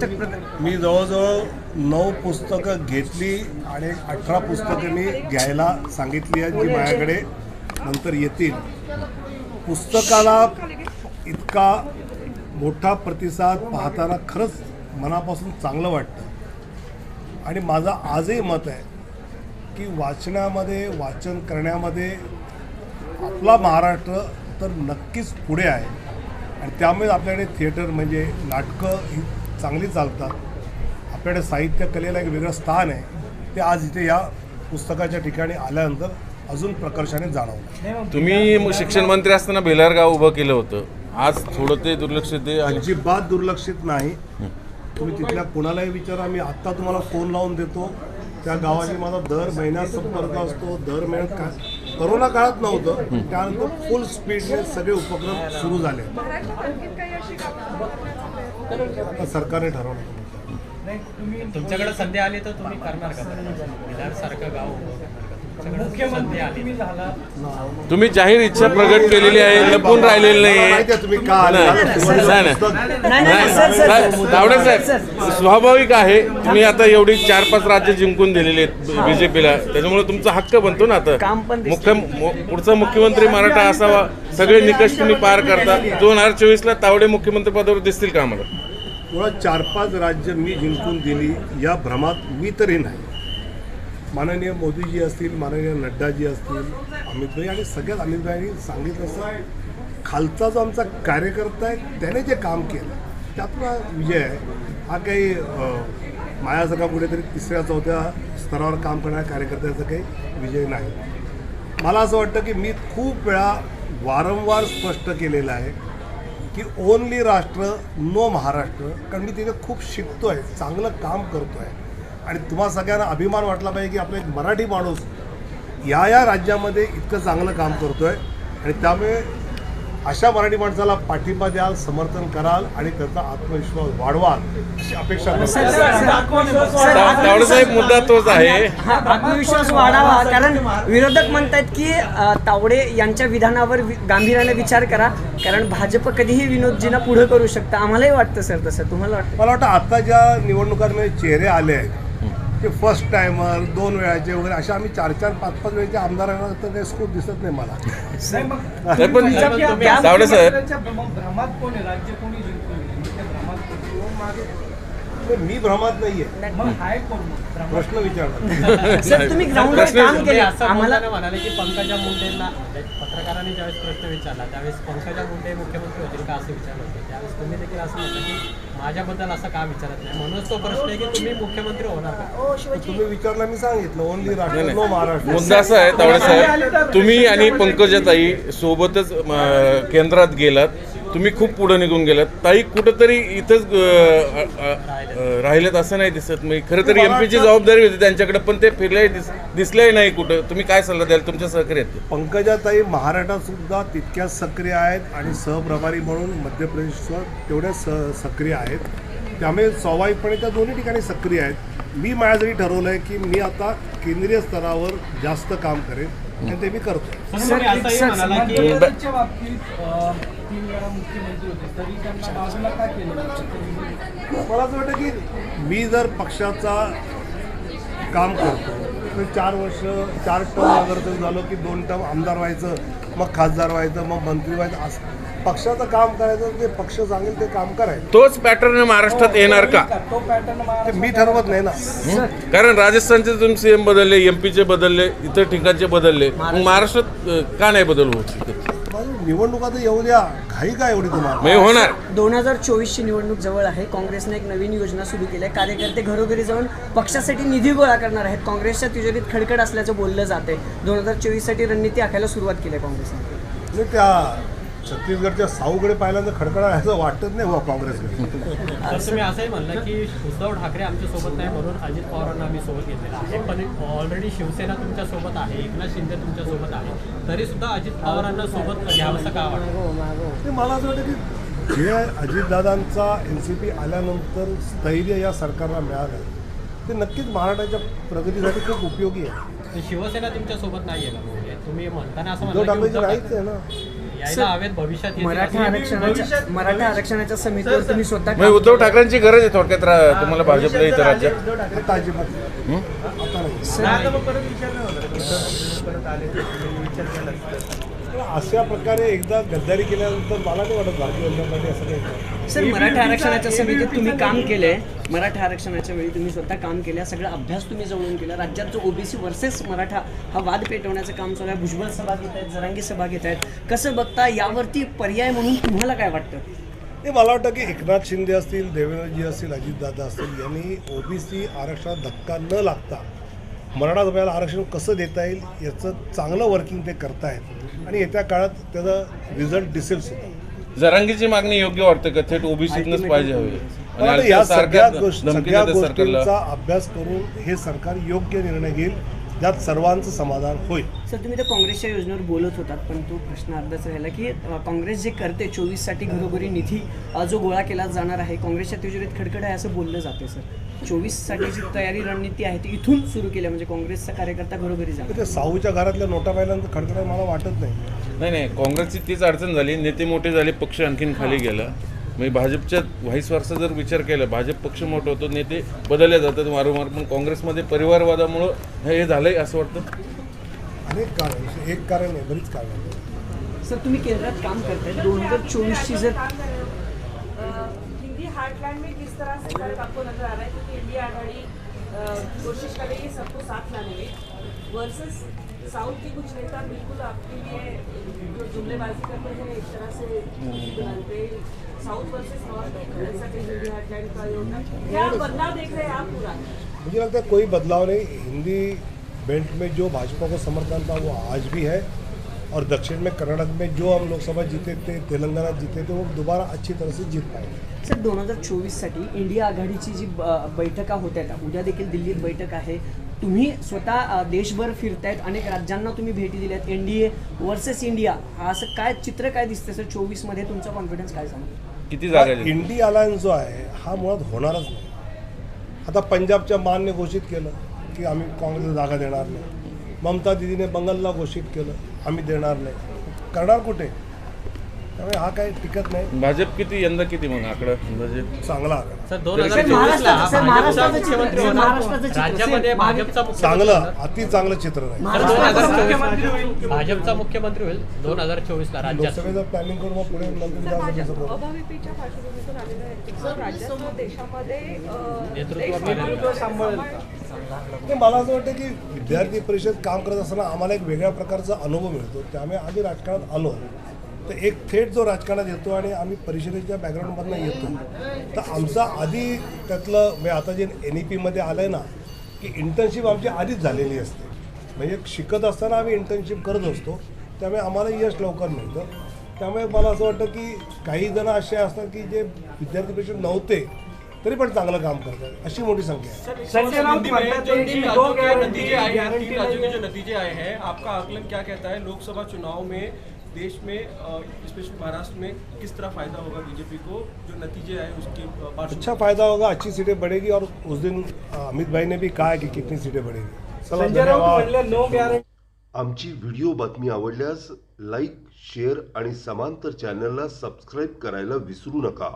पुस्तक मी जवळजवळ नऊ पुस्तकं घेतली आणि अठरा पुस्तकं मी घ्यायला सांगितली आहेत जी माझ्याकडे नंतर येतील. पुस्तकाला इतका मोठा प्रतिसाद पाहताना खरंच मनापासून चांगलं वाटतं. आणि माझं आजही मत आहे की वाचनामध्ये वाचन करण्यामध्ये आपला महाराष्ट्र तर नक्कीच पुढे आहे. आणि त्यामुळे आपल्याकडे थिएटर म्हणजे नाटकं ही चांगली चालतात. आपल्याकडे साहित्य कलेला एक वेगळं स्थान आहे. ते आज इथे या पुस्तकाच्या ठिकाणी आल्यानंतर अजून प्रकर्षाने जाणवलं. तुम्ही शिक्षण मंत्री असताना बेलार गाव उभं केलं होतं. आज थोडं ते दुर्लक्षित आहे. अजिबात दुर्लक्षित नाही. तुम्ही तिथल्या कुणालाही विचारा. मी आत्ता तुम्हाला फोन लावून देतो. त्या गावाशी माझा दर महिन्यात संपर्क असतो. दर महिन्यात काय? करोना काळात नव्हतं त्यानंतर फुल स्पीडने सगळे उपक्रम सुरू झाले. आता सरकारने ठरवलं. तुमच्याकडे संधी आली तर तुम्ही करणार का? सारखं गाव तुम्ही जाहीर इच्छा प्रगट केलेली आहे लपून राहिलेली माहिती नाही आहे तुम्ही का आले? नाही, तुम्हाला नाही, नाही. पुस्तक- नाही नाही सर सर साहेब, तावडे साहेब स्वाभाविक आहे तुम्ही आता एवढी चार पाच राज्य जिंकून दिलेली आहेत बीजेपीला. त्याच्यामुळे तुमचा हक्क बनतो ना आता. मुख्य पुढचा मुख्यमंत्री मराठा असावा सगळे निकष तुम्ही पार करता. दोन हजार चोवीस ला तावडे मुख्यमंत्री पदावर दिसतील का आम्हाला? मुळात चार पाच राज्य मी जिंकून दिली या भ्रमात मी तरी नाही. माननीय मोदीजी असतील माननीय नड्डाजी असतील अमितभाई आणि सगळ्यात अमितभाईंनी सांगितलं असं खालचा जो आमचा कार्यकर्ता आहे त्याने जे काम केलं त्यातला विजय आहे. हा काही माझ्यासारखा कुठेतरी तिसऱ्या चौथ्या स्तरावर काम करणाऱ्या कार्यकर्त्याचा काही विजय नाही. मला असं वाटतं की मी खूप वेळा वारंवार स्पष्ट केलेलं आहे की ओनली राष्ट्र नो महाराष्ट्र कारण मी तिथे खूप शिकतो आहे चांगलं काम करतो आहे आणि तुम्हा सगळ्यांना अभिमान वाटला पाहिजे की आपला एक मराठी माणूस या या राज्यामध्ये इतकं चांगलं काम करतो आहे आणि त्यामुळे अशा मराठी माणसाला पाठिंबा द्याल समर्थन कराल आणि त्याचा आत्मविश्वास वाढवाल अशी अपेक्षा करतो. मुद्दा तोच आहे. हा आत्मविश्वास वाढावा कारण विरोधक म्हणतात की तावडे यांच्या विधानावर वि- गांभीर्याने विचार करा कारण भाजप कधीही विनोदजींना पुढे करू शकतं. आम्हालाही वाटतं सर तसं. तुम्हाला वाटतं? मला वाटतं आता ज्या निवडणुकांमध्ये चेहरे आले आहेत ते फर्स्ट टायमर दोन वेळाचे वगैरे अशा आम्ही चार चार पाच पाच वेळेचे आमदारांना तर काही स्कोप दिसत नाही मला. तर पण तावडे साहेब भ्रमात कोण राज्य कोणी जिंकून ते मी भ्रमात नाहीये. मग हाय कोण मग? भ्रमात? प्रश्न विचारला सर तुम्ही ग्राउंडवर काम केलं. असं आम्हाला म्हणाले की पंकजा मुंडेंना पत्रकारांनी ज्यावेळेस प्रश्न विचारला त्यावेळेस पंकजा मुंडे मुख्यमंत्री होतील का असं विचारलं होतं. त्यावेळेस तुम्ही देखील असं म्हटलं की माझ्याबद्दल असं का विचारत नाही? म्हणूनच तो प्रश्न आहे की तुम्ही मुख्यमंत्री होणार का? तुम्ही विचारला मी सांगितलं. ओनली राष्ट्र नो महाराष्ट्र. मुद्दा असा आहे तावडे साहेब तुम्ही आणि पंकजाताई सोबतच केंद्रात गेलात. तुम्ही खूप पुढे निघून गेलात ताई कुठंतरी इथंच राहिलेत असं नाही दिसत मी खरं तर एमपीची जबाबदारी होती त्यांच्याकडे पण ते फिरले दिस दिसले नाही कुठं तुम्ही काय सल्ला द्याल तुमच्या सहकार्यात पंकजाताई महाराष्ट्रात सुद्धा तितक्याच सक्रिय आहेत आणि सहप्रभारी म्हणून मध्य प्रदेशवर तेवढ्याच स सक्रिय आहेत त्यामुळे स्वाभाविकपणे त्या दोन्ही ठिकाणी सक्रिय आहेत मी माझ्यासाठी ठरवलं आहे की मी आता केंद्रीय स्तरावर जास्त काम करेन आणि ते मी करतो तीन वेळा मुख्यमंत्री होते तरी त्यांना बाजूला का केलं? मला असं वाटतं की मी जर पक्षाचा काम करतो तर चार वर्ष चार टर्म अगर तर झालं की दोन टर्म आमदार व्हायचं मग खासदार व्हायचं मग मंत्री व्हायचं असं पक्षाचं काम करायचं ते पक्ष सांगेल ते काम करायचं. तोच पॅटर्न महाराष्ट्रात येणार का? तो पॅटर्न मी ठरवत नाही ना. कारण राजस्थानचे तुम्ही सीएम बदलले एमपीचे बदलले इतर ठिकाणचे बदलले. मग महाराष्ट्रात का नाही बदल होत निवडणुका तर येऊ द्या. घाई काय एवढी तुम्हाला? म्हणजे होणार. दोन हजार चोवीसची निवडणूक जवळ आहे. काँग्रेसने एक नवीन योजना सुरू केली आहे. कार्यकर्ते घरोघरी जाऊन पक्षासाठी निधी गोळा करणार आहेत. काँग्रेसच्या तिजोरीत खडखड असल्याचं बोललं जाते दोन हजार चोवीससाठी रणनीती आखायला सुरुवात केली आहे काँग्रेसने. म्हणजे त्या छत्तीसगडच्या साऊकडे पाहिल्यानंतर खडखडा असं वाटत नाही काँग्रेसकडे. तर तुम्ही असंही म्हणलं की उद्धव ठाकरे आमच्यासोबत नाही म्हणून अजित पवारांना आम्ही सोबत घेतलेलं आहे. पण ऑलरेडी शिवसेना तुमच्यासोबत आहे एकनाथ शिंदे तुमच्यासोबत आहे. तरी सुद्धा अजित पवारांना सोबत घ्यावंसं का वाटतं? ते मला असं वाटतं की जे अजितदादांचा एन सी पी आल्यानंतर स्थैर्य या सरकारला मिळालं ते नक्कीच महाराष्ट्राच्या प्रगतीसाठी खूप उपयोगी आहे. शिवसेना तुमच्यासोबत नाही आहे म्हणजे तुम्ही म्हणताना असं उद्धव ठाकरेची उद्धव राहीच आहे ना. यायला हवेत भविष्यात येतील. मराठा असं- आरक्षणाच्या मराठा आरक्षणाच्या समितीवर तुम्ही स्वतः उद्धव ठाकरेंची गरज आहे थोडक्यात रा- तुम्हाला भाजपला इथं राज्यात? आता अजिबात नाही. आता नाही. पण अशा प्रकारे एकदा गद्दारी केल्यानंतर मला नाही वाटत भारतीय जनता पार्टी असं काही. सर मराठा आरक्षणाच्या समितीत तुम्ही काम केलंय. मराठा आरक्षणाच्या वेळी तुम्ही स्वतः काम केलं सगळा अभ्यास तुम्ही जवळून केला. राज्यात जो ओबीसी वर्सेस मराठा हा वाद पेटवण्याचं काम चालू आहे. भुजबळ सभा घेत आहेत जरांगी सभा घेत आहेत. कसं बघता यावरती पर्याय म्हणून तुम्हाला काय वाटतं? हे मला वाटतं की एकनाथ शिंदे असतील देवेंद्रजी असतील अजितदादा असतील यांनी ओबीसी आरक्षणात धक्का न लागता मराठा समाजाला आरक्षण कसं देता येईल याचं चांगलं वर्किंग ते करतायत. आणि येत्या काळात त्याचा रिझल्ट दिसेल सुद्धा. जरांगीची मागणी योग्य वाटतं का? थेट ओबीसीतनच पाहिजे हवी. आणि या सगळ्या सगळ्या गोष्टींचा अभ्यास करून हे सरकार योग्य निर्णय घेईल. ज्यात सर्वांचं समाधान होईल. सर तुम्ही तर काँग्रेसच्या योजनेवर बोलत होतात पण तो प्रश्न अर्धाच राहिला की अ, काँग्रेस जे करते चोवीससाठी घरोघरी निधी अ, जो गोळा केला जाणार आहे काँग्रेसच्या तिजोरीत खडखड आहे असं बोललं जाते सर. चोवीससाठी जी तयारी रणनीती आहे ती इथून सुरू केली म्हणजे काँग्रेसचा कार्यकर्ता घरोघरी जाणार. तर ते साऊच्या घरातल्या नोटा पाहिल्यानंतर खडखडाय मला वाटत नाही. नाही नाही काँग्रेसची तीच अडचण झाली नेते मोठे झाले पक्ष आणखीन खाली गेला. म्हणजे भाजपच्या व्हाईस वर्षा जर विचार केला भाजप पक्ष मोठं होतो नेते बदलले जातात वारंवार पण काँग्रेसमध्ये परिवारवादामुळं हे झालंय असं वाटतं? अनेक कारण एक कारण नाही बरीच कारण. सर तुम्ही केंद्रात काम करताय. दोन हजार चोवीसची जर हिंदी हार्टलैंड में किस तरह से आपको नजर आ रहा है क्योंकि इंडिया आघाड़ी कोशिश कर रही है सबको साथ लाने में वर्सेस साउथ के कुछ नेता बिल्कुल आपके लिए जो जुमलेबाजी करते हैं, एक तरह से बनाते साउथ वर्सेस नॉर्थ ऐसा कहीं हिंदी हार्टलैंड का योजना क्या बदलाव देख रहे हैं आप पूरा? मुझे लगता है कोई बदलाव नहीं। हिंदी बेल्ट में जो भाजपा को समर्थन था, वो आज भी है। और दक्षिण में कर्नाटक में जो हम लोकसभा जीते थे तेलंगाना जीते थे वो दोबारा अच्छी तरह से जीत पाएंगे सर दोन हजार चोवीससाठी इंडिया आघाडीची जी बैठका होत आहेत उद्या देखील दिल्लीत बैठक आहे. तुम्ही स्वतः देशभर फिरतायत अनेक राज्यांना तुम्ही भेटी दिल्यात N D A versus India हा असं काय चित्र काय दिसतं सर चोवीसमध्ये तुमचा कॉन्फिडन्स काय सांगतो किती जागा आहेत? इंडी अलायन्स जो आहे हा मुळात होणारच नाही. आता पंजाबच्या मानने घोषित केलं की आम्ही काँग्रेसला जागा देणार नाही. ममता दिदीने बंगालला घोषित केलं. आम्ही देणार नाही. करणार कुठे? त्यामुळे हा काही टिकत नाही. भाजप किती यंदा किती मग आकडा? अंदाजे चांगला आकडा. सर दोन हजार सर, मुख्यमंत्री होणार. महाराष्ट्राचं चित्र- राज्यामध्ये सर, भाजपचा मुख्यमंत्री चांगलं होणार. अति चांगलं चित्र नाही. सर दोन हजार चोवीस भाजपचा मुख्यमंत्री होईल दोन हजार चोवीसला राज्यात. लोकसभेचं प्लॅनिंग करून मग पुढे नंतर विधानसभेचं करू. अभाविपीच्या पार्श्वभूमीतून आलेलं आहे. राज्यात देशामध्ये अ, नेतृत्व देश- नेतृत्व नाही, मला असं वाटतं की विद्यार्थी परिषद काम करत असताना आम्हाला एक वेगळ्या प्रकारचा अनुभव मिळतो. त्यामुळे आम्ही राजकारणात आलो. तर एक थेट जो राजकारणात येतो आणि आम्ही परिषदेच्या बॅकग्राऊंडमधनं येतो. तर आमचा आधी त्यातलं म्हणजे आता जे एन ई पीमध्ये आलं आहे ना की इंटर्नशिप आमची आधीच झालेली असते. म्हणजे शिकत असताना आम्ही इंटर्नशिप करत असतो. त्यामुळे आम्हाला यश लवकर मिळतं. त्यामुळे मला असं वाटतं की काही जण असे असतात की जे विद्यार्थी परिषद नव्हते तरी पण चांगलं काम करतात. अशी मोठी संख्या हैं गॅरंटी तीन राज्यों के जो नतीजे आए हैं आपका आकलन क्या कहता है? लोकसभा चुनाव में देश में स्पेशली महाराष्ट्र में किस तरह फायदा होगा बीजेपी को? जो नतीजे आए उसके अच्छा फायदा होगा अच्छी सीटें बढ़ेगी और उस दिन अमित भाई ने भी कहा है कि कितनी सीटें बढ़ेगी। आमची व्हिडिओ बातमी आवडल्यास लाईक शेअर आणि समांतर चॅनलला सबस्क्राईब करायला विसरू नका.